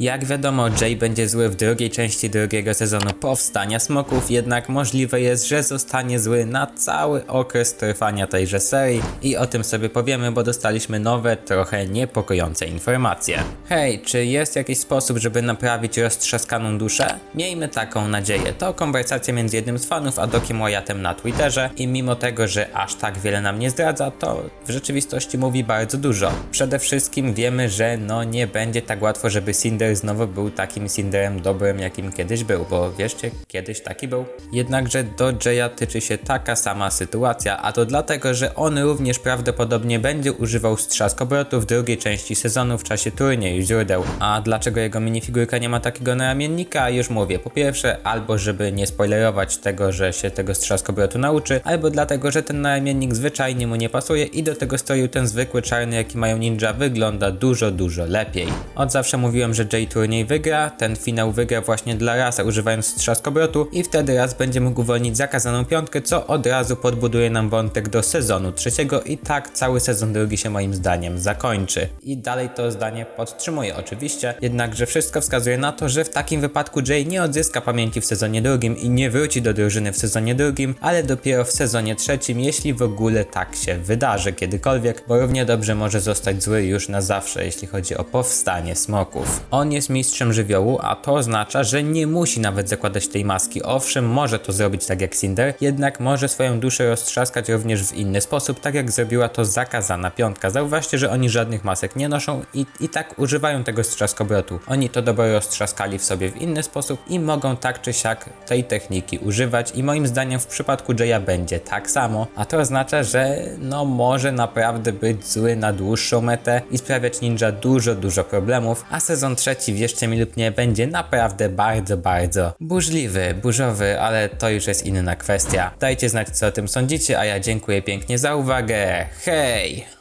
Jak wiadomo, Jay będzie zły w drugiej części drugiego sezonu Powstania Smoków, jednak możliwe jest, że zostanie zły na cały okres trwania tejże serii i o tym sobie powiemy, bo dostaliśmy nowe, trochę niepokojące informacje. Hej, czy jest jakiś sposób, żeby naprawić roztrzaskaną duszę? Miejmy taką nadzieję. To konwersacja między jednym z fanów a Dokiem Wyattem na Twitterze i mimo tego, że aż tak wiele nam nie zdradza, to w rzeczywistości mówi bardzo dużo. Przede wszystkim wiemy, że no nie będzie tak łatwo, żeby Cinder znowu był takim Cinderem dobrym, jakim kiedyś był, bo wierzcie, kiedyś taki był. Jednakże do Jaya tyczy się taka sama sytuacja, a to dlatego, że on również prawdopodobnie będzie używał strzaskobrotu w drugiej części sezonu w czasie turnieju źródeł. A dlaczego jego minifigurka nie ma takiego naramiennika? Już mówię, po pierwsze, albo żeby nie spoilerować tego, że się tego strzaskobrotu nauczy, albo dlatego, że ten naramiennik zwyczajnie mu nie pasuje i do tego stroju ten zwykły czarny, jaki mają ninja, wygląda dużo, dużo lepiej. Od zawsze mówiłem, że Jay turniej wygra, ten finał wygra właśnie dla Rasa używając strzaskobrotu i wtedy Ras będzie mógł uwolnić zakazaną piątkę, co od razu podbuduje nam wątek do sezonu trzeciego i tak cały sezon drugi się moim zdaniem zakończy. I dalej to zdanie podtrzymuję oczywiście, jednakże wszystko wskazuje na to, że w takim wypadku Jay nie odzyska pamięci w sezonie drugim i nie wróci do drużyny w sezonie drugim, ale dopiero w sezonie trzecim, jeśli w ogóle tak się wydarzy kiedykolwiek, bo równie dobrze może zostać zły już na zawsze, jeśli chodzi o powstanie smoków. On jest mistrzem żywiołu, a to oznacza, że nie musi nawet zakładać tej maski. Owszem, może to zrobić tak jak Cinder, jednak może swoją duszę roztrzaskać również w inny sposób, tak jak zrobiła to zakazana piątka. Zauważcie, że oni żadnych masek nie noszą i, i tak używają tego strzaskobrotu. Oni to dobro roztrzaskali w sobie w inny sposób i mogą tak czy siak tej techniki używać i moim zdaniem w przypadku Jaya będzie tak samo, a to oznacza, że no może naprawdę być zły na dłuższą metę i sprawiać ninja dużo, dużo problemów, a sezon trzeci, wierzcie mi lub nie, będzie naprawdę bardzo, bardzo burzliwy, burzowy, ale to już jest inna kwestia. Dajcie znać co o tym sądzicie, a ja dziękuję pięknie za uwagę. Hej!